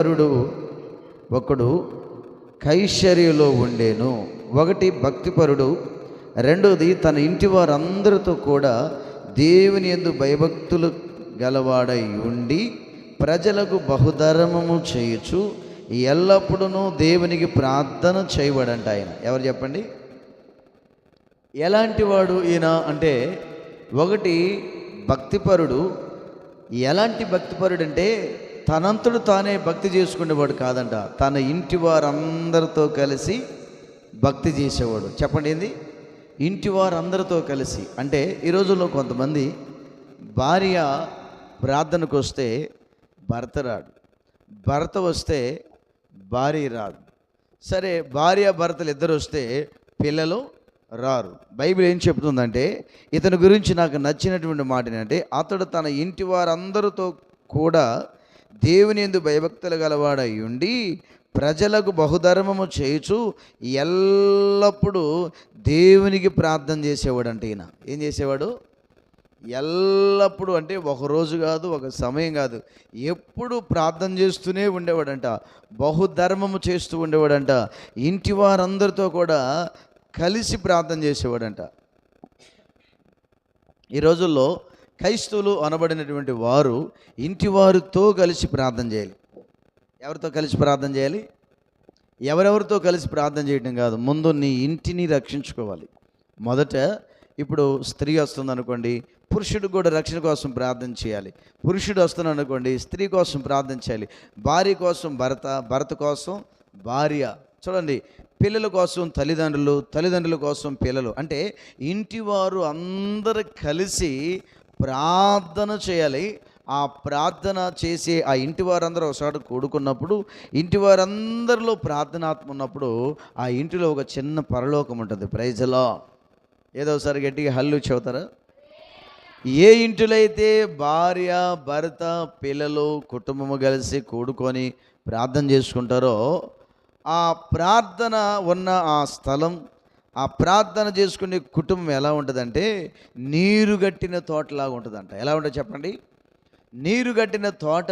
భక్తిపరుడు ఒకడు కైశ్వర్యలో ఉండేను. ఒకటి భక్తిపరుడు రెండోది తన ఇంటి వారందరితో కూడా దేవుని ఎందు భయభక్తులు గలవాడై ఉండి ప్రజలకు బహుధర్మము చేయొచ్చు ఎల్లప్పుడూ దేవునికి ప్రార్థన చేయబడంట ఆయన. ఎవరు చెప్పండి? ఎలాంటి వాడు ఈయన అంటే ఒకటి భక్తిపరుడు. ఎలాంటి భక్తిపరుడు అంటే తనంతడు తానే భక్తి చేసుకునేవాడు కాదంట. తన ఇంటి వారందరితో కలిసి భక్తి చేసేవాడు. చెప్పండి ఏంది? ఇంటి వారందరితో కలిసి. అంటే ఈ రోజుల్లో కొంతమంది భార్య ప్రార్థనకు వస్తే భర్త రాడు. భర్త వస్తే భార్య రాదు సరే భార్య భర్తలు ఇద్దరు వస్తే పిల్లలు రారు. బైబిల్ ఏం చెప్తుందంటే ఇతని గురించి నాకు నచ్చినటువంటి మాట ఏంటంటే అతడు తన ఇంటి వారందరితో కూడా దేవుని ఎందు భయభక్తులు గలవాడై ఉండి ప్రజలకు బహుధర్మము చేయుచు ఎల్లప్పుడూ దేవునికి ప్రార్థన చేసేవాడు ఈయన. ఏం చేసేవాడు? ఎల్లప్పుడూ అంటే ఒక రోజు కాదు ఒక సమయం కాదు. ఎప్పుడు ప్రార్థన చేస్తూనే ఉండేవాడంట బహుధర్మము చేస్తూ ఉండేవాడంట ఇంటి వారందరితో కూడా కలిసి ప్రార్థన చేసేవాడంట. ఈ రోజుల్లో క్రైస్తవులు అనబడినటువంటి వారు ఇంటివారితో కలిసి ప్రార్థన చేయాలి. ఎవరితో కలిసి ప్రార్థన చేయాలి? ఎవరెవరితో కలిసి ప్రార్థన చేయడం కాదు. ముందు నీ ఇంటిని రక్షించుకోవాలి. మొదట ఇప్పుడు స్త్రీ వస్తుంది అనుకోండి పురుషుడు కూడా రక్షణ కోసం ప్రార్థన చేయాలి. పురుషుడు వస్తున్నాడు అనుకోండి స్త్రీ కోసం ప్రార్థన చేయాలి. భార్య కోసం భర్త భర్త కోసం భార్య. చూడండి పిల్లల కోసం తల్లిదండ్రులు తల్లిదండ్రుల కోసం పిల్లలు. అంటే ఇంటి వారు అందరు కలిసి ప్రార్థన చేయాలి. ఆ ప్రార్థన చేసే ఆ ఇంటి వారందరూ ఒకసారి కూడుకున్నప్పుడు ఇంటి వారందరిలో ప్రార్థనాత్మ ఉన్నప్పుడు ఆ ఇంటిలో ఒక చిన్న పరలోకం ఉంటుంది. ప్రైజ్లో ఏదో ఒకసారి గట్టిగా హల్లు చెబుతారా? ఏ ఇంటిలో అయితే భార్య భర్త పిల్లలు కుటుంబము కలిసి కూడుకొని ప్రార్థన చేసుకుంటారో ఆ ప్రార్థన ఉన్న ఆ స్థలం ఆ ప్రార్థన చేసుకునే కుటుంబం ఎలా ఉంటుందంటే నీరు గట్టిన తోటలాగా ఉంటుందంట. ఎలా ఉంటుంది చెప్పండి? నీరు గట్టిన తోట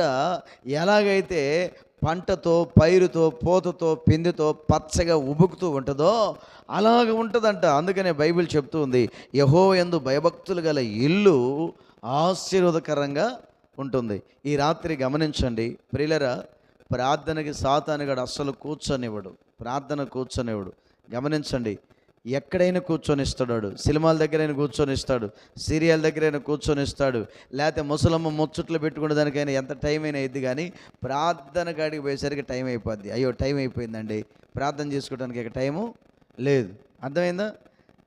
ఎలాగైతే పంటతో పైరుతో పోతతో పిందితో పచ్చగా ఉబుకుతూ ఉంటుందో అలాగ ఉంటుందంట. అందుకనే బైబిల్ చెప్తూ ఉంది యహో ఎందు భయభక్తులు గల ఇల్లు ఆశీర్వదకరంగా ఉంటుంది. ఈ రాత్రి గమనించండి ప్రియులరా ప్రార్థనకి సాతానుగాడు అస్సలు కూర్చొనివ్వడు. ప్రార్థన కూర్చొనివ్వడు. గమనించండి ఎక్కడైనా కూర్చొని ఇస్తాడు. సినిమాల దగ్గరైనా కూర్చొని ఇస్తాడు. సీరియల్ దగ్గరైనా కూర్చొని ఇస్తాడు. లేకపోతే ముసలమ్మ ముచ్చట్లు పెట్టుకునే దానికైనా ఎంత టైం అయినా అయింది కానీ ప్రార్థన కాడికి పోయేసరికి టైం అయిపోద్ది. అయ్యో టైం అయిపోయిందండి. ప్రార్థన చేసుకోవడానికి ఇక టైము లేదు. అర్థమైందా?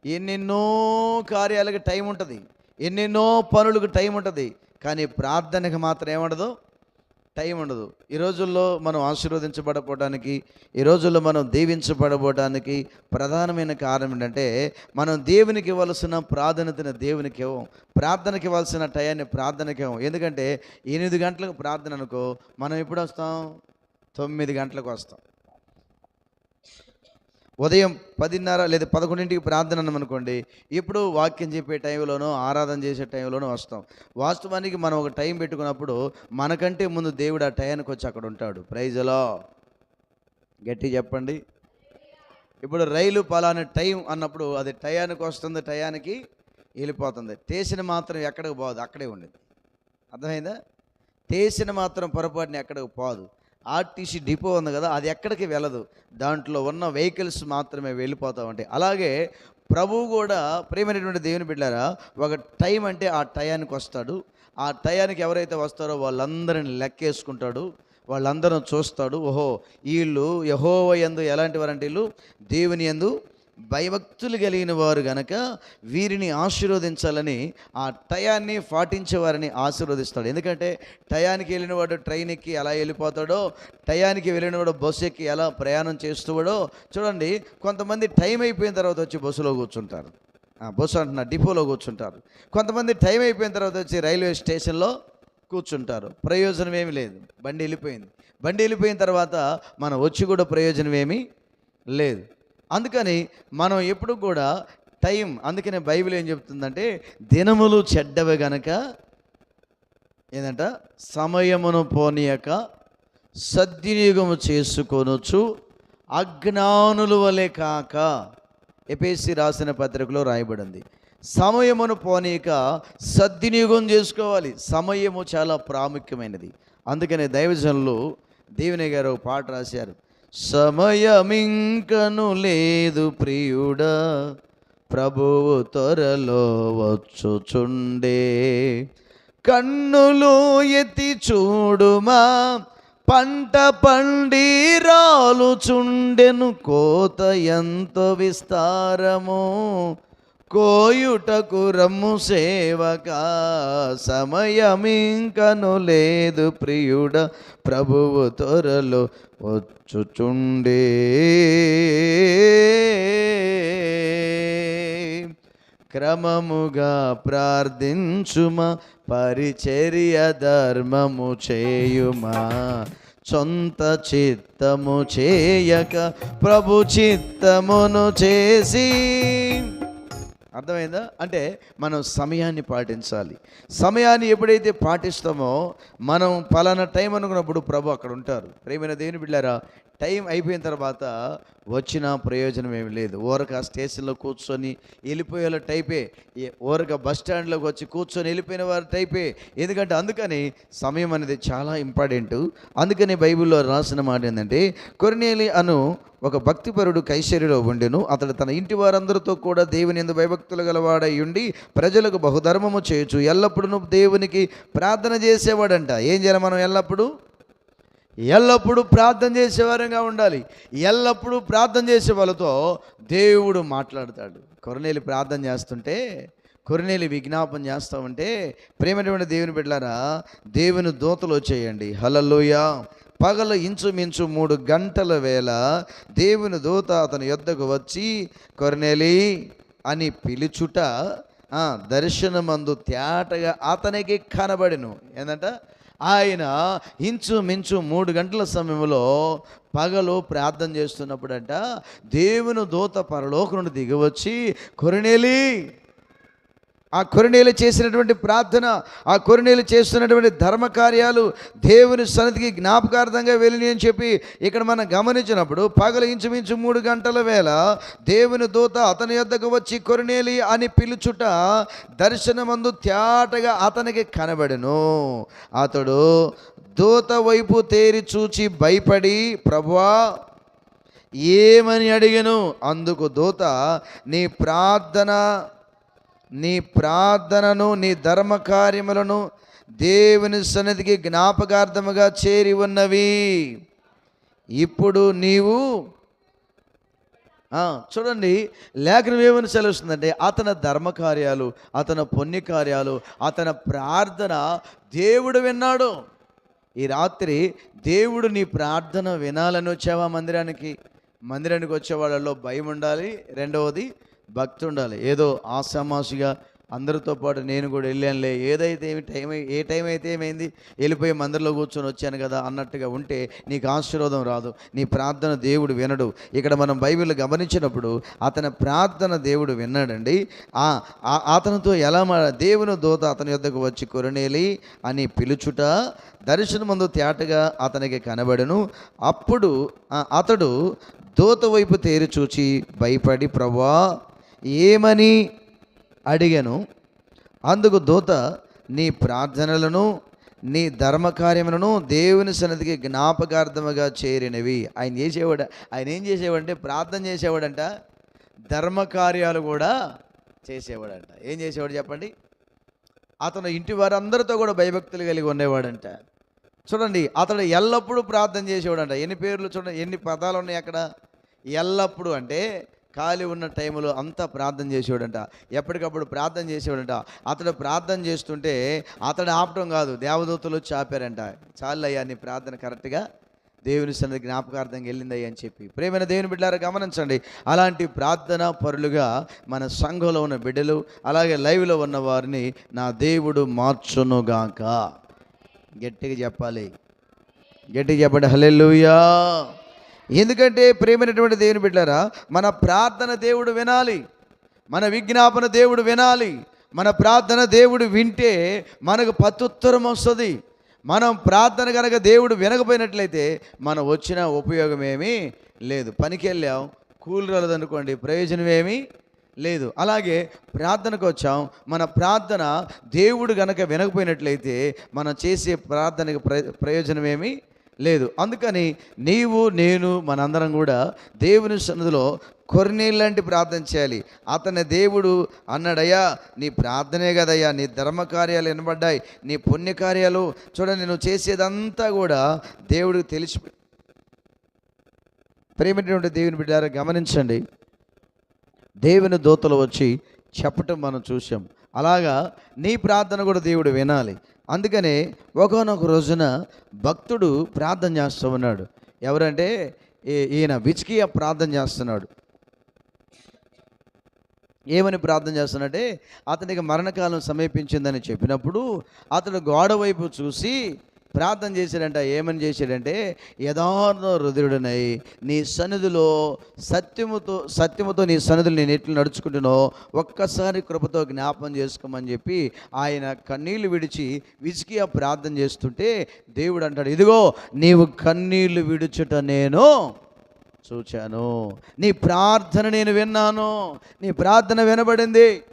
ఎన్నెన్నో కార్యాలకు టైం ఉంటుంది. ఎన్నెన్నో పనులకు టైం ఉంటుంది. కానీ ప్రార్థనకి మాత్రం ఏముండదు? టైం ఉండదు. ఈ రోజుల్లో మనం ఆశీర్వదించబడపోవడానికి ఈ రోజుల్లో మనం దీవించబడబోవడానికి ప్రధానమైన కారణం ఏంటంటే మనం దేవునికి ఇవ్వాల్సిన ప్రాధాన్యతను దేవునికి ఇవ్వం. ప్రార్థనకి ఇవ్వాల్సిన టయాన్ని ప్రార్థనకి ఇవ్వం. ఎందుకంటే ఎనిమిది గంటలకు ప్రార్థన అనుకో మనం ఎప్పుడు వస్తాం? తొమ్మిది గంటలకు వస్తాం. ఉదయం పదిన్నర లేదా పదకొండింటికి ప్రార్థన అనుకోండి ఇప్పుడు వాక్యం చెప్పే టైంలోనో ఆరాధన చేసే టైంలోనో వస్తాం. వాస్తవానికి మనం ఒక టైం పెట్టుకున్నప్పుడు మనకంటే ముందు దేవుడు ఆ టయానికి వచ్చి అక్కడ ఉంటాడు. ప్రైజ్లో గట్టి చెప్పండి. ఇప్పుడు రైలు పలానా టైం అన్నప్పుడు అది టయానికి వస్తుంది టయానికి వెళ్ళిపోతుంది. స్టేషన్ మాత్రం ఎక్కడికి పోదు అక్కడే ఉండేది. అర్థమైందా? స్టేషన్ మాత్రం పొరపాటుని ఎక్కడికి పోదు. ఆర్టీసీ డిపో ఉంది కదా అది ఎక్కడికి వెళ్ళదు. దాంట్లో ఉన్న వెహికల్స్ మాత్రమే వెళ్ళిపోతూ ఉంటాయి. అలాగే ప్రభువు కూడా ప్రేమైనటువంటి దేవుని బిడ్డారా ఒక టైం అంటే ఆ టయానికి వస్తాడు. ఆ టయానికి ఎవరైతే వస్తారో వాళ్ళందరిని లెక్కేసుకుంటాడు. వాళ్ళందరూ చూస్తాడు. ఓహో వీళ్ళు యహోవ యందు ఎలాంటి వారంటే వీళ్ళు దేవుని యందు భయభక్తులు కలిగిన వారు గనక వీరిని ఆశీర్వదించాలని ఆ టయాన్ని పాటించేవారిని ఆశీర్వదిస్తాడు. ఎందుకంటే టయానికి వెళ్ళినవాడు ట్రైన్ ఎక్కి ఎలా వెళ్ళిపోతాడో టయానికి వెళ్ళినవాడు బస్సు ఎక్కి ఎలా ప్రయాణం చేస్తువాడో చూడండి కొంతమంది టైం అయిపోయిన తర్వాత వచ్చి బస్సులో కూర్చుంటారు. ఆ, బస్సు అంటున్నా డిపోలో కూర్చుంటారు. కొంతమంది టైం అయిపోయిన తర్వాత వచ్చి రైల్వే స్టేషన్లో కూర్చుంటారు. ప్రయోజనం ఏమి లేదు. బండి వెళ్ళిపోయింది. బండి వెళ్ళిపోయిన తర్వాత మనం వచ్చి కూడా ప్రయోజనం ఏమీ లేదు. అందుకని మనం ఎప్పుడు కూడా టైం అందుకనే బైబిల్ ఏం చెప్తుందంటే దినములు చెడ్డవి గనక ఏంటంట సమయమును పోనీయక సద్వినియోగము చేసుకొనొచ్చు అజ్ఞానుల వలె కాక ఎపేసి రాసిన పత్రికలో రాయబడింది. సమయమును పోనీక సద్వినియోగం చేసుకోవాలి. సమయము చాలా ప్రాముఖ్యమైనది. అందుకనే దైవజనులు దేవుని గారు పాట రాశారు. సమయమింకను లేదు ప్రియుడా ప్రభువు త్వరలో వచ్చుచుండే. కన్నులు ఎత్తి చూడుమా పంట పండి రాలుచుండెను కోత ఎంతో విస్తారమో. కోయుటకు రమ్ము సేవక సమయమింకను లేదు ప్రియుడ ప్రభువు త్వరలో వచ్చుచుండే. క్రమముగా ప్రార్థించుమా పరిచర్య ధర్మము చేయుమా సొంత చిత్తము చేయక ప్రభు చిత్తమును చేసి అర్థమైందా? అంటే మనం సమయాన్ని పాటించాలి. సమయాన్ని ఎప్పుడైతే పాటిస్తామో మనం పలానా టైం అనుకున్నప్పుడు ప్రభు అక్కడ ఉంటారు. ప్రేమైన దేవుని బిడ్డారా టైం అయిపోయిన తర్వాత వచ్చిన ప్రయోజనం ఏమి లేదు. ఊరక స్టేషన్లో కూర్చొని వెళ్ళిపోయేలా టైపే. ఓరక ఊరక బస్ స్టాండ్లోకి వచ్చి కూర్చొని వెళ్ళిపోయిన వారు టైపే. ఎందుకంటే అందుకని సమయం అనేది చాలా ఇంపార్టెంట్. అందుకని బైబిల్లో రాసిన మాట ఏంటంటే కొరినేలి అను ఒక భక్తిపరుడు కైశర్యలో ఉండెను. అతడు తన ఇంటి వారందరితో కూడా దేవుని ఎందు భయభక్తులు గలవాడై ఉండి ప్రజలకు బహుధర్మము చేయొచ్చు ఎల్లప్పుడూ దేవునికి ప్రార్థన చేసేవాడంట. ఏం చేయాలి మనం ఎల్లప్పుడూ? ఎల్లప్పుడూ ప్రార్థన చేసేవారంగా ఉండాలి. ఎల్లప్పుడూ ప్రార్థన చేసే వాళ్ళతో దేవుడు మాట్లాడతాడు. కొరనేలి ప్రార్థన చేస్తుంటే కొరనేలి విజ్ఞాపన చేస్తూ ఉంటే ప్రేమటువంటి దేవుని బిడ్డారా దేవుని దూతలు వచ్చేయండి. హలలోయ పగలు ఇంచుమించు మూడు గంటల వేళ దేవుని దూత అతని యొద్దకు వచ్చి కొరనేలి అని పిలుచుట దర్శనమందు తేటగా అతనికి కనబడిను. ఏంటంట ఆయన ఇంచుమించు మూడు గంటల సమయంలో పగలు ప్రార్థన చేస్తున్నప్పుడంట దేవుని దూత పరలోకు నుండి దిగవచ్చి కొరినేలి ఆ కొరినేలు చేసినటువంటి ప్రార్థన ఆ కొరినేలు చేస్తున్నటువంటి ధర్మ కార్యాలు దేవుని సన్నిధికి జ్ఞాపకార్థంగా వెళ్ళి అని చెప్పి ఇక్కడ మనం గమనించినప్పుడు పగలు ఇంచుమించు మూడు గంటల వేళ దేవుని దూత అతని యొద్దకు వచ్చి కొరనేలి అని పిలుచుట దర్శనమందు త్యాటగా అతనికి కనబడును. అతడు దూత వైపు తేరి చూచి భయపడి ప్రభువా ఏమని అడిగను? అందుకు దూత నీ ప్రార్థన నీ ప్రార్థనను నీ ధర్మకార్యములను దేవుని సన్నిధికి జ్ఞాపకార్థముగా చేరి ఉన్నవి. ఇప్పుడు నీవు చూడండి లేఖనం ఏమని సెలవుస్తుందంటే అతని ధర్మకార్యాలు అతని పుణ్యకార్యాలు అతని ప్రార్థన దేవుడు విన్నాడు. ఈ రాత్రి దేవుడు నీ ప్రార్థన వినాలని వచ్చావా మందిరానికి? మందిరానికి వచ్చే వాళ్ళలో భయం ఉండాలి. రెండవది భక్తి ఉండాలి ఏదో ఆశామాసిగా అందరితో పాటు నేను కూడా వెళ్ళానులే. ఏదైతే ఏమి టైం ఏ టైం అయితే ఏమైంది? వెళ్ళిపోయి మందిరంలో కూర్చొని వచ్చాను కదా అన్నట్టుగా ఉంటే నీకు ఆశీర్వాదం రాదు. నీ ప్రార్థన దేవుడు వినడు. ఇక్కడ మనం బైబిల్ గమనించినప్పుడు అతని ప్రార్థన దేవుడు విన్నాడండి. అతనితో ఎలా మా దేవుని దూత అతని యొద్దకు వచ్చి కొరనేలి అని పిలుచుట దర్శనమందు తేటగా అతనికి కనబడను. అప్పుడు అతడు దూత వైపు తేరి చూచి భయపడి ప్రభా ఏమని అడిగాను? అందుకు దూత నీ ప్రార్థనలను నీ ధర్మకార్యములను దేవుని సన్నిధికి జ్ఞాపకార్థముగా చేరినవి. ఆయన చేసేవాడు ఆయన ఏం చేసేవాడంటే ప్రార్థన చేసేవాడంట ధర్మకార్యాలు కూడా చేసేవాడంట. ఏం చేసేవాడు చెప్పండి? అతను ఇంటి వారందరితో కూడా భయభక్తులు కలిగి ఉండేవాడంట. చూడండి అతడు ఎల్లప్పుడూ ప్రార్థన చేసేవాడంట. ఎన్ని పేర్లు చూడండి ఎన్ని పదాలు ఉన్నాయి అక్కడ? ఎల్లప్పుడూ అంటే ఖాళీ ఉన్న టైంలో అంతా ప్రార్థన చేసేవాడంట. ఎప్పటికప్పుడు ప్రార్థన చేసేవాడంట. అతడు ప్రార్థన చేస్తుంటే అతడు ఆపటం కాదు దేవదూతలు వచ్చి ఆపారంట. చాలయ్యా నీ ప్రార్థన కరెక్ట్గా దేవుని సన్నిధి జ్ఞాపకార్థంగా వెళ్ళిందయ్యా అని చెప్పి. ప్రేమైన దేవుని బిడ్డారా గమనించండి. అలాంటి ప్రార్థన పరులుగా మన సంఘంలో ఉన్న బిడ్డలు అలాగే లైవ్లో ఉన్న వారిని నా దేవుడు మార్చునుగాక. గట్టిగా చెప్పాలి. గట్టిగా చెప్పండి. హల్లెలూయా. ఎందుకంటే ప్రేమైనటువంటి దేవుని బిడ్డారా మన ప్రార్థన దేవుడు వినాలి. మన విజ్ఞాపన దేవుడు వినాలి. మన ప్రార్థన దేవుడు వింటే మనకు పత్తుత్తరం వస్తుంది. మనం ప్రార్థన కనుక దేవుడు వినకపోయినట్లయితే మనం వచ్చిన ఉపయోగమేమీ లేదు. పనికి వెళ్ళాం కూలి రాలేదనుకోండి ప్రయోజనం ఏమీ లేదు. అలాగే ప్రార్థనకు వచ్చాం మన ప్రార్థన దేవుడు గనక వినకపోయినట్లయితే మనం చేసే ప్రార్థనకు ప్ర ప్రయోజనం లేదు. అందుకని నీవు నేను మనందరం కూడా దేవుని సన్నిధిలో కొరినీళ్ళంటి ప్రార్థన చేయాలి. అతని దేవుడు అన్నాడయ్యా నీ ప్రార్థనే కదయ్యా నీ ధర్మకార్యాలు వినబడ్డాయి నీ పుణ్యకార్యాలు చూడండి నువ్వు చేసేదంతా కూడా దేవుడికి తెలిసి ప్రేమటువంటి దేవుని బిడ్డారా గమనించండి. దేవుని దూతలు వచ్చి చెప్పటం మనం చూసాం అలాగా నీ ప్రార్థన కూడా దేవుడు వినాలి. అందుకనే ఒకనొక రోజున భక్తుడు ప్రార్థన చేస్తూ ఉన్నాడు. ఎవరంటే ఈ- ఈయన విచికియ ప్రార్థన చేస్తున్నాడు. ఏమని ప్రార్థన చేస్తున్నాడంటే అతనికి మరణకాలం సమీపించిందని చెప్పినప్పుడు అతడు గోడ వైపు చూసి ప్రార్థన చేశాడంట ఏమని చేశాడంటే యథార్థ హృదయుడనై నీ సన్నిధిలో సత్యముతో సత్యముతో నీ సన్నిధులు నేను ఎట్లు నడుచుకుంటున్నో ఒక్కసారి కృపతో జ్ఞాపం చేసుకోమని చెప్పి ఆయన కన్నీళ్ళు విడిచి విసికి ఆ ప్రార్థన చేస్తుంటే దేవుడు అంటాడు ఇదిగో నీవు కన్నీళ్ళు విడుచుట నేను చూచాను. నీ ప్రార్థన నేను విన్నాను. నీ ప్రార్థన వినబడింది.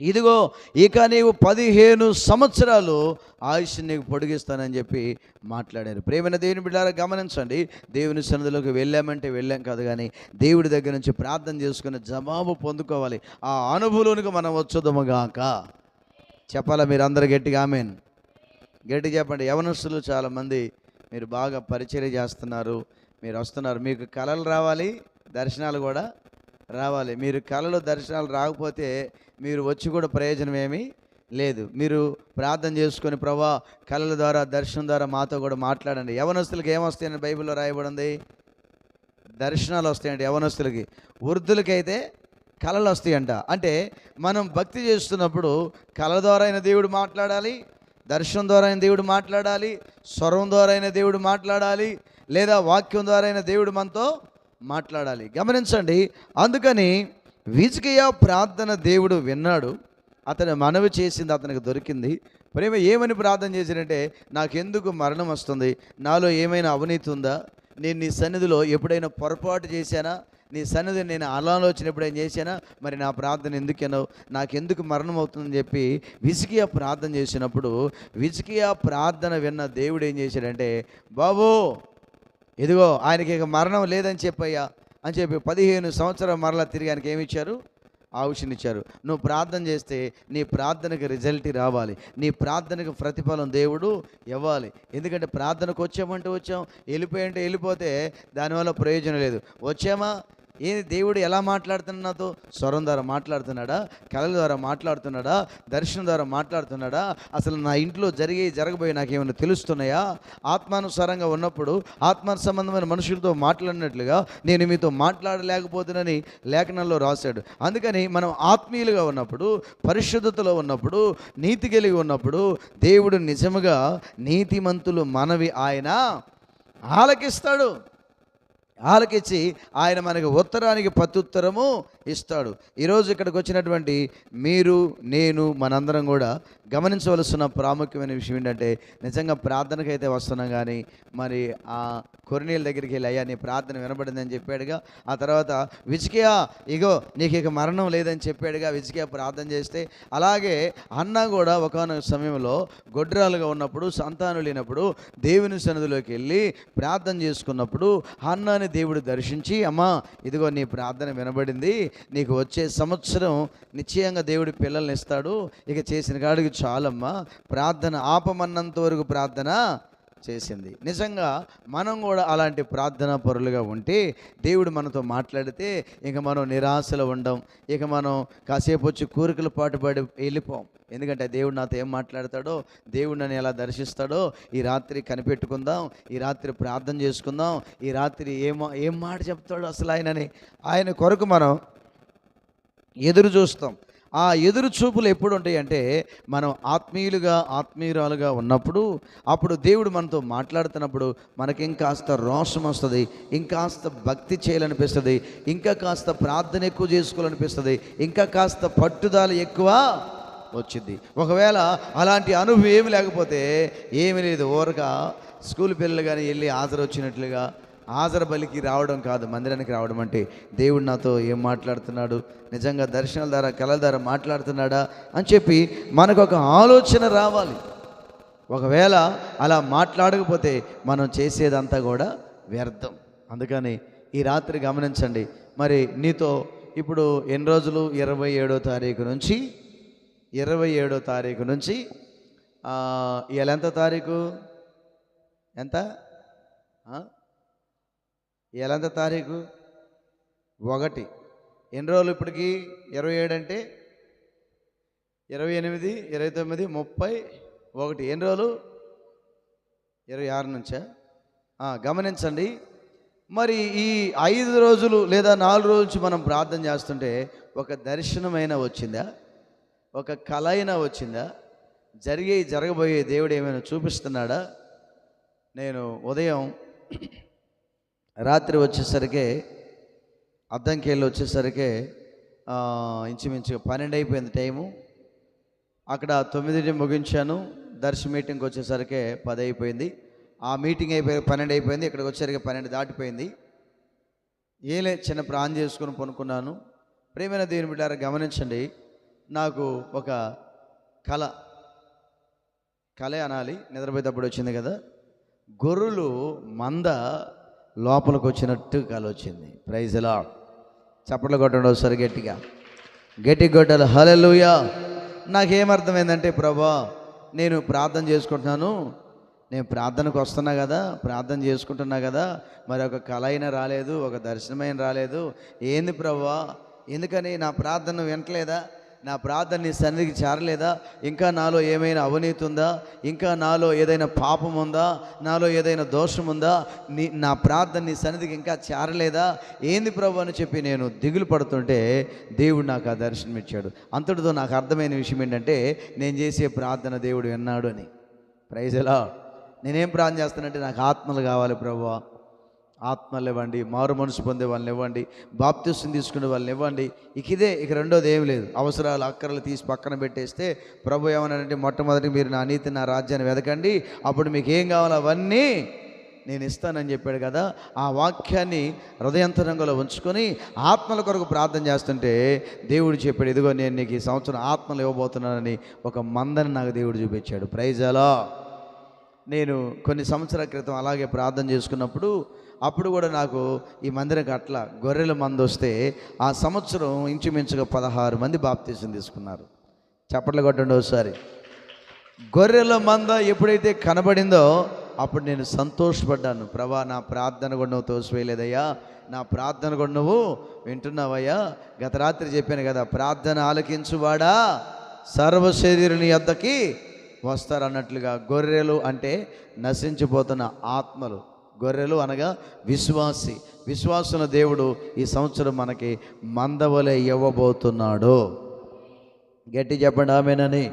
ఇదిగో ఇక నీవు పదిహేను సంవత్సరాలు ఆయుష్ నీకు పొడిగిస్తానని చెప్పి మాట్లాడారు. ప్రేమైన దేవుని బిడ్డారా గమనించండి. దేవుని సన్నిధిలోకి వెళ్ళామంటే వెళ్ళాం కాదు కానీ దేవుడి దగ్గర నుంచి ప్రార్థన చేసుకుని జవాబు పొందుకోవాలి. ఆ అనుభవంలోనికి మనం వచ్చుదముగాక చెప్పాలా మీరు అందరు గట్టిగా? ఆమెన్. గట్టి చెప్పండి. యవనస్తులు చాలామంది మీరు బాగా పరిచయం చేస్తున్నారు. మీరు వస్తున్నారు. మీకు కళలు రావాలి దర్శనాలు కూడా రావాలి. మీరు కళలు దర్శనాలు రాకపోతే మీరు వచ్చి కూడా ప్రయోజనం ఏమీ లేదు. మీరు ప్రార్థన చేసుకొని ప్రభా కళల ద్వారా దర్శనం ద్వారా మాతో కూడా మాట్లాడండి. యవనస్తులకి ఏమొస్తాయని బైబిల్లో రాయబడింది? దర్శనాలు వస్తాయండి యవనస్తులకి. వృద్ధులకైతే కళలు వస్తాయంట. అంటే మనం భక్తి చేస్తున్నప్పుడు కళ ద్వారా అయిన దేవుడు మాట్లాడాలి దర్శనం ద్వారా అయిన దేవుడు మాట్లాడాలి స్వరం ద్వారా అయిన దేవుడు మాట్లాడాలి లేదా వాక్యం ద్వారా అయిన దేవుడు మనతో మాట్లాడాలి. గమనించండి అందుకని విజికియ ప్రార్థన దేవుడు విన్నాడు. అతను మనవి చేసింది అతనికి దొరికింది. ప్రేమ ఏమని ప్రార్థన చేశాడంటే నాకెందుకు మరణం వస్తుంది? నాలో ఏమైనా అవినీతి ఉందా? నేను నీ సన్నిధిలో ఎప్పుడైనా పొరపాటు చేశానా? నీ సన్నిధి నేను అనాలోచన ఎప్పుడైనా చేశానా? మరి నా ప్రార్థన ఎందుకేనో నాకెందుకు మరణం అవుతుందని చెప్పి విసికియా ప్రార్థన చేసినప్పుడు విసికియా ప్రార్థన విన్న దేవుడు ఏం చేశాడంటే బాబు ఇదిగో ఆయనకి ఇక మరణం లేదని చెప్పయ్యా అని చెప్పి పదిహేను సంవత్సరం మరలా తిరిగి ఆయనకి ఏమి ఇచ్చారు? ఆవుషన్ ఇచ్చారు. నువ్వు ప్రార్థన చేస్తే నీ ప్రార్థనకి రిజల్ట్ రావాలి. నీ ప్రార్థనకు ప్రతిఫలం దేవుడు ఇవ్వాలి. ఎందుకంటే ప్రార్థనకు వచ్చామంటే వచ్చాం. వెళ్ళిపోయంటే వెళ్ళిపోతే దానివల్ల ప్రయోజనం లేదు. వచ్చామా? ఏది దేవుడు ఎలా మాట్లాడుతున్నా నాతో స్వరం ద్వారా మాట్లాడుతున్నాడా కళల ద్వారా మాట్లాడుతున్నాడా దర్శనం ద్వారా మాట్లాడుతున్నాడా అసలు నా ఇంట్లో జరిగే జరగబోయే నాకేమైనా తెలుస్తున్నాయా? ఆత్మానుసారంగా ఉన్నప్పుడు ఆత్మ సంబంధమైన మనుషులతో మాట్లాడినట్లుగా నేను మీతో మాట్లాడలేకపోతున్నానని లేఖనంలో రాశాడు. అందుకని మనం ఆత్మీయులుగా ఉన్నప్పుడు పరిశుద్ధతలో ఉన్నప్పుడు నీతి కలిగి ఉన్నప్పుడు దేవుడు నిజముగా నీతిమంతులు మనవి ఆయన. ఆలకిస్తాడు. ఆలకించి ఆయన మనకి ఉత్తరానికి ప్రత్యుత్తరము ఇస్తాడు. ఈరోజు ఇక్కడికి వచ్చినటువంటి మీరు నేను మనందరం కూడా గమనించవలసిన ప్రాముఖ్యమైన విషయం ఏంటంటే నిజంగా ప్రార్థనకైతే వస్తున్నాం కానీ మరి ఆ కొరినీల దగ్గరికి వెళ్ళి అయ్యా నీ ప్రార్థన వినబడిందని చెప్పాడుగా. ఆ తర్వాత విజికియా ఇగో నీకు ఇక మరణం లేదని చెప్పాడుగా. విజికియా ప్రార్థన చేస్తే అలాగే అన్న కూడా ఒకనొక సమయంలో గొడ్రాలుగా ఉన్నప్పుడు సంతానం లేనప్పుడు దేవుని సన్నిధిలోకి వెళ్ళి ప్రార్థన చేసుకున్నప్పుడు అన్నని దేవుడు దర్శించి అమ్మా ఇదిగో నీ ప్రార్థన వినబడింది. నీకు వచ్చే సంవత్సరం నిశ్చయంగా దేవుడి పిల్లల్ని ఇస్తాడు. ఇక చేసిన కాడికి చాలమ్మా. ప్రార్థన ఆపమన్నంత వరకు ప్రార్థన చేసింది. నిజంగా మనం కూడా అలాంటి ప్రార్థనా పరులుగా ఉంటే దేవుడు మనతో మాట్లాడితే ఇక మనం నిరాశలో ఉండం. ఇక మనం కాసేపు వచ్చి కోరికలు పాటుపడి వెళ్ళిపోం. ఎందుకంటే దేవుడు నాతో ఏం మాట్లాడతాడో దేవుడు నన్ను ఎలా దర్శిస్తాడో ఈ రాత్రి కనిపెట్టుకుందాం ఈ రాత్రి ప్రార్థన చేసుకుందాం ఈ రాత్రి ఏమో ఏం మాట చెప్తాడో అసలు ఆయనని. ఆయన కొరకు మనం ఎదురు చూస్తాం. ఆ ఎదురు చూపులు ఎప్పుడు ఉంటాయి అంటే మనం ఆత్మీయులుగా ఆత్మీయురాలుగా ఉన్నప్పుడు అప్పుడు దేవుడు మనతో మాట్లాడుతున్నప్పుడు మనకి ఇంకాస్త రోషం వస్తుంది ఇంకాస్త భక్తి చేయాలనిపిస్తుంది ఇంకా కాస్త ప్రార్థన ఎక్కువ చేసుకోవాలనిపిస్తుంది ఇంకా కాస్త పట్టుదల ఎక్కువ వచ్చింది ఒకవేళ అలాంటి అనుభవం ఏమి లేకపోతే ఏమి లేదు ఓరక స్కూల్ పిల్లలు కానీ వెళ్ళి హాజరు వచ్చినట్లుగా ఆజర బలికి రావడం కాదు మందిరానికి రావడం అంటే దేవుడు నాతో ఏం మాట్లాడుతున్నాడు? నిజంగా దర్శనాల ద్వారా కళల ద్వారా మాట్లాడుతున్నాడా? అని చెప్పి మనకు ఒక ఆలోచన రావాలి. ఒకవేళ అలా మాట్లాడకపోతే మనం చేసేదంతా కూడా వ్యర్థం. అందుకని ఈ రాత్రి గమనించండి. మరి నీతో ఇప్పుడు ఎన్ని రోజులు? ఇరవై ఏడో తారీఖు నుంచి ఇరవై ఏడో తారీఖు నుంచి ఇవాళ ఎంత తారీఖు? ఎంత? ఎలాంత తారీఖు? ఒకటి. ఎన్ని రోజులు ఇప్పటికి? ఇరవై ఏడు అంటే? ఇరవై ఎనిమిది ఇరవై తొమ్మిది ముప్పై ఒకటి. ఎన్ని రోజులు? ఇరవై ఆరు నుంచా? గమనించండి. మరి ఈ ఐదు రోజులు లేదా నాలుగు రోజుల నుంచి మనం ప్రార్థన చేస్తుంటే ఒక దర్శనమైనా వచ్చిందా? ఒక కళ అయినా వచ్చిందా? జరిగే జరగబోయే దేవుడు ఏమైనా చూపిస్తున్నాడా? నేను ఉదయం రాత్రి వచ్చేసరికి అద్దంకేళ్ళు వచ్చేసరికి ఇంచుమించు పన్నెండు అయిపోయింది టైము. అక్కడ తొమ్మిదింటి ముగించాను. దర్శ మీటింగ్కి వచ్చేసరికి పది అయిపోయింది. ఆ మీటింగ్ అయిపోయి పన్నెండు అయిపోయింది. ఇక్కడికి వచ్చేసరికి పన్నెండు దాటిపోయింది. ఏలే చిన్న ప్రాణం చేసుకుని పనుకున్నాను. ప్రేమైన దేవుని బిడ్డారా గమనించండి. నాకు ఒక కళ కళ అనాలి. నిద్రపోయేటప్పుడు వచ్చింది కదా. గొర్రెలు మంద లోపలికి వచ్చినట్టు కళ వచ్చింది ప్రైజ్ ఎలా చప్పట్లు కొట్టండి ఒకసారి గట్టిగా. గట్టి కొట్టాలి. హలెలుయా నాకేమర్థమైందంటే ప్రభా నేను ప్రార్థన చేసుకుంటున్నాను. నేను ప్రార్థనకు వస్తున్నా కదా ప్రార్థన చేసుకుంటున్నా కదా మరి ఒక కళ అయినా రాలేదు ఒక దర్శనమైన రాలేదు. ఏంది ప్రభా? ఎందుకని నా ప్రార్థన వినట్లేదా? నా ప్రార్థన నీ సన్నిధికి చేరలేదా? ఇంకా నాలో ఏమైనా అవినీతి ఉందా? ఇంకా నాలో ఏదైనా పాపం ఉందా? నాలో ఏదైనా దోషం ఉందా? నీ నా ప్రార్థన నీ సన్నిధికి ఇంకా చేరలేదా? ఏంది ప్రభు అని చెప్పి నేను దిగులు పడుతుంటే దేవుడు నాకు ఆ దర్శనం ఇచ్చాడు. అంతటితో నాకు అర్థమైన విషయం ఏంటంటే నేను చేసే ప్రార్థన దేవుడు విన్నాడు అని. ప్రైజ్ ఎలా నేనేం ప్రార్థన చేస్తానంటే నాకు ఆత్మలు కావాలి ప్రభు. ఆత్మలు ఇవ్వండి మారు మనసు పొందే వాళ్ళని ఇవ్వండి బాప్తిస్టుని తీసుకునే వాళ్ళని ఇవ్వండి ఇక ఇదే ఇక రెండోది ఏం లేదు. అవసరాలు అక్కరలు తీసి పక్కన పెట్టేస్తే ప్రభు ఏమన్నాడంటే మొట్టమొదటి మీరు నా నీతి నా రాజ్యాన్ని వెదకండి. అప్పుడు మీకు ఏం కావాలో అవన్నీ నేను ఇస్తానని చెప్పాడు కదా. ఆ వాక్యాన్ని హృదయంతరంగంలో ఉంచుకొని ఆత్మల కొరకు ప్రార్థన చేస్తుంటే దేవుడు చెప్పాడు ఇదిగో నేను నీకు ఈ సంవత్సరం ఆత్మలు ఇవ్వబోతున్నానని ఒక మందని నాకు దేవుడు చూపించాడు. ప్రైజ్ అలా నేను కొన్ని సంవత్సరాల క్రితం అలాగే ప్రార్థన చేసుకున్నప్పుడు అప్పుడు కూడా నాకు ఈ మందిరం అట్లా గొర్రెల మంది వస్తే ఆ సంవత్సరం ఇంచుమించుగా పదహారు మంది బాప్తీసం తీసుకున్నారు. చప్పట్లు కొట్టండి ఒకసారి గొర్రెల మంద ఎప్పుడైతే కనబడిందో అప్పుడు నేను సంతోషపడ్డాను. ప్రభా నా ప్రార్థన కూడా నువ్వు తోసివేయలేదయ్యా. నా ప్రార్థన కూడా నువ్వు వింటున్నావయ్యా. గత రాత్రి చెప్పాను కదా ప్రార్థన ఆలకించువాడా? సర్వశరీరుని యొద్దకి వస్తారు అన్నట్లుగా గొర్రెలు అంటే నశించిపోతున్న ఆత్మలు. గొర్రెలు అనగా విశ్వాసి. విశ్వాసుల దేవుడు ఈ సంవత్సరం మనకి మందవలే ఇవ్వబోతున్నాడు. గట్టి చెప్పండి ఆమెనని.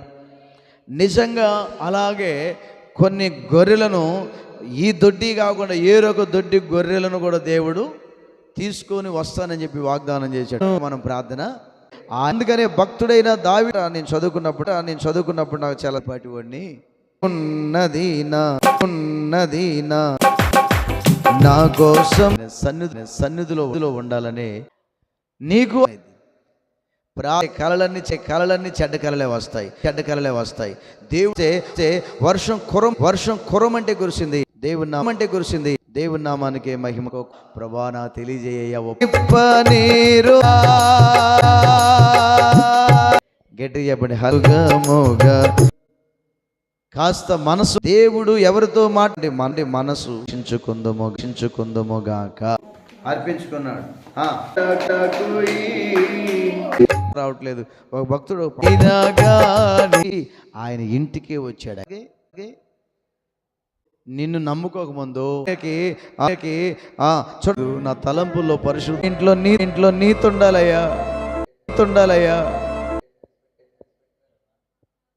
నిజంగా అలాగే కొన్ని గొర్రెలను ఈ దొడ్డి కాకుండా ఏరొక దొడ్డి గొర్రెలను కూడా దేవుడు తీసుకొని వస్తానని చెప్పి వాగ్దానం చేశాడు. మనం ప్రార్థన అందుకనే భక్తుడైన దావి నేను చదువుకున్నప్పుడు నేను చదువుకున్నప్పుడు నాకు చాలా పాటివాడిని ఉన్నది నా ఉన్నది నా. నా కోసం సన్నిధి సన్నిధిలో ఉండాలని నీకు ప్రా కళలన్నీ చె- కళలన్నీ చెడ్డ కళలే వస్తాయి చెడ్డ కళలే వస్తాయి. దేవుడే వర్షం కురం వర్షం కురం వర్షం కురమంటే కురిసింది. దేవుని నామంటే కురిసింది? దేవుని నామానికి మహిమకు ప్రభా నా తెలియజేయవు నీరు గట్టి చెప్పండి హల్గముగా కాస్త మనసు దేవుడు ఎవరితో మాట్లాడి మన మనసు చించుకుందమో చించుకుందమో గాక. అర్పించుకున్నాడు. రావట్లేదు. ఒక భక్తుడు ఆయన ఇంటికే వచ్చాడు. నిన్ను నమ్ముకోకముందు. ఆయనకి ఆ చూడు నా తలంపుల్లో పరిశుద్ధ ఇంట్లో నీ ఇంట్లో నీతుండాలయ్యా నీతుండాలయ్యా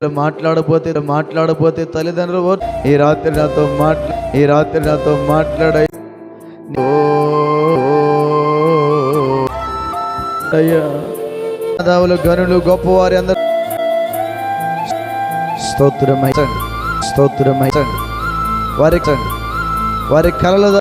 మాట్లాడపోతే మాట్లాడపోతే తల్లిదండ్రులు ఈ రాత్రి నాతో మాట్లా ఈ రాత్రి నాతో మాట్లాడ ఓ అయ్యా. దావులు గనులు గొప్పవారి అందరు. స్తోత్రమై స్తోత్రమై వారి వారి కళలు